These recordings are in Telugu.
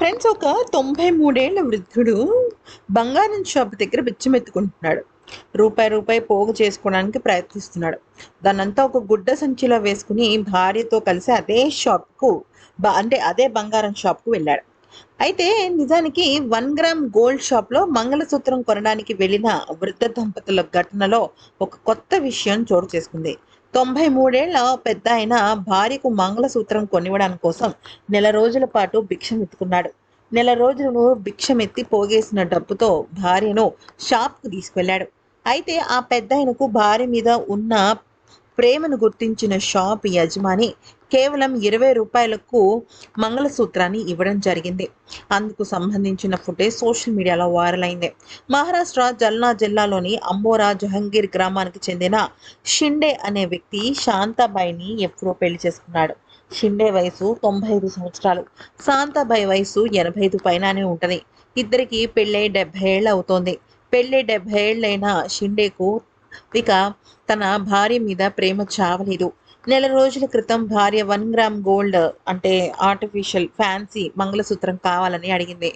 ఫ్రెండ్స్ ఒక తొంభై మూడేళ్ళ వృద్ధుడు బంగారం షాప్ దగ్గర బిచ్చమెత్తుకుంటున్నాడు. రూపాయి రూపాయి పోగు చేసుకోవడానికి ప్రయత్నిస్తున్నాడు. దాన్నంతా ఒక గుడ్డ సంచిలో వేసుకుని భార్యతో కలిసి అదే షాప్కు అంటే అదే బంగారం షాప్కు వెళ్ళాడు. అయితే నిజానికి వన్ గ్రామ్ గోల్డ్ షాప్లో మంగళసూత్రం కొనడానికి వెళ్ళిన వృద్ధ దంపతుల ఘటనలో ఒక కొత్త విషయం చోటు చేసుకుంది. తొంభై మూడేళ్ళ పెద్ద ఆయన భార్యకు మంగళసూత్రం కొనివ్వడం కోసం నెల రోజుల పాటు భిక్షం ఎత్తుకున్నాడు నెల రోజులను భిక్షమెత్తి పోగేసిన డబ్బుతో భార్యను షాప్కు తీసుకెళ్ళాడు. అయితే ఆ పెద్ద ఆయనకు భార్య మీద ఉన్న ప్రేమను గుర్తించిన షాప్ యజమాని కేవలం ఇరవై రూపాయలకు మంగళసూత్రాన్ని ఇవ్వడం జరిగింది. అందుకు సంబంధించిన ఫుటేజ్ సోషల్ మీడియాలో వైరల్ అయింది. మహారాష్ట్ర జల్నా జిల్లాలోని అంబోరా జహంగీర్ గ్రామానికి చెందిన షిండే అనే వ్యక్తి శాంతాబాయిని ఎప్పుడో పెళ్ళి చేసుకున్నాడు. షిండే వయసు తొంభై ఐదు సంవత్సరాలు. శాంతాబాయి వయసు ఎనభై ఐదు పైననే ఉంటుంది. ఇద్దరికి పెళ్ళై డెబ్బై ఏళ్ళు అవుతోంది. పెళ్ళి డెబ్బై ఏళ్ళైన షిండేకు ఇక తన భార్య మీద ప్రేమ చావలేదు. నెల రోజుల క్రితం భార్య వన్ గ్రామ్ గోల్డ్ అంటే ఆర్టిఫిషియల్ ఫ్యాన్సీ మంగళసూత్రం కావాలని అడిగింది.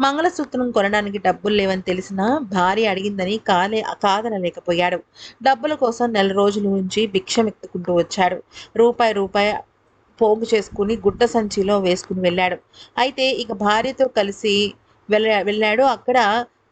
మంగళసూత్రం కొనడానికి డబ్బులు లేవని తెలిసినా భార్య అడిగిందని కాలే కాదనలేకపోయాడు. డబ్బుల కోసం నెల రోజుల నుంచి భిక్షం ఎత్తుకుంటూ వచ్చాడు. రూపాయి రూపాయి పోగు చేసుకుని గుడ్డ సంచిలో వేసుకుని వెళ్ళాడు. అయితే ఇక భార్యతో కలిసి వెళ్ళా వెళ్ళాడు. అక్కడ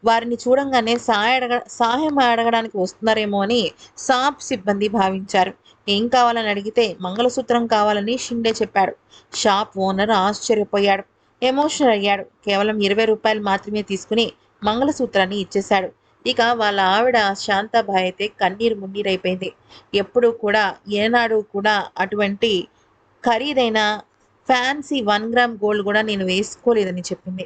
వారిని చూడంగానే సహాయ అడగ సహాయం అడగడానికి వస్తున్నారేమో అని సాప్ సిబ్బంది భావించారు. ఏం కావాలని అడిగితే మంగళసూత్రం కావాలని షిండే చెప్పాడు. షాప్ ఓనర్ ఆశ్చర్యపోయాడు. ఎమోషనల్ అయ్యాడు. కేవలం ఇరవై రూపాయలు మాత్రమే తీసుకుని మంగళసూత్రాన్ని ఇచ్చేశాడు. ఇక వాళ్ళ ఆవిడ శాంతాబాయ్ అయితే కన్నీరు మున్నీరైపోయింది. ఎప్పుడు కూడా ఏనాడు కూడా అటువంటి ఖరీదైన ఫ్యాన్సీ వన్ గ్రామ్ గోల్డ్ కూడా నేను వేసుకోలేదని చెప్పింది.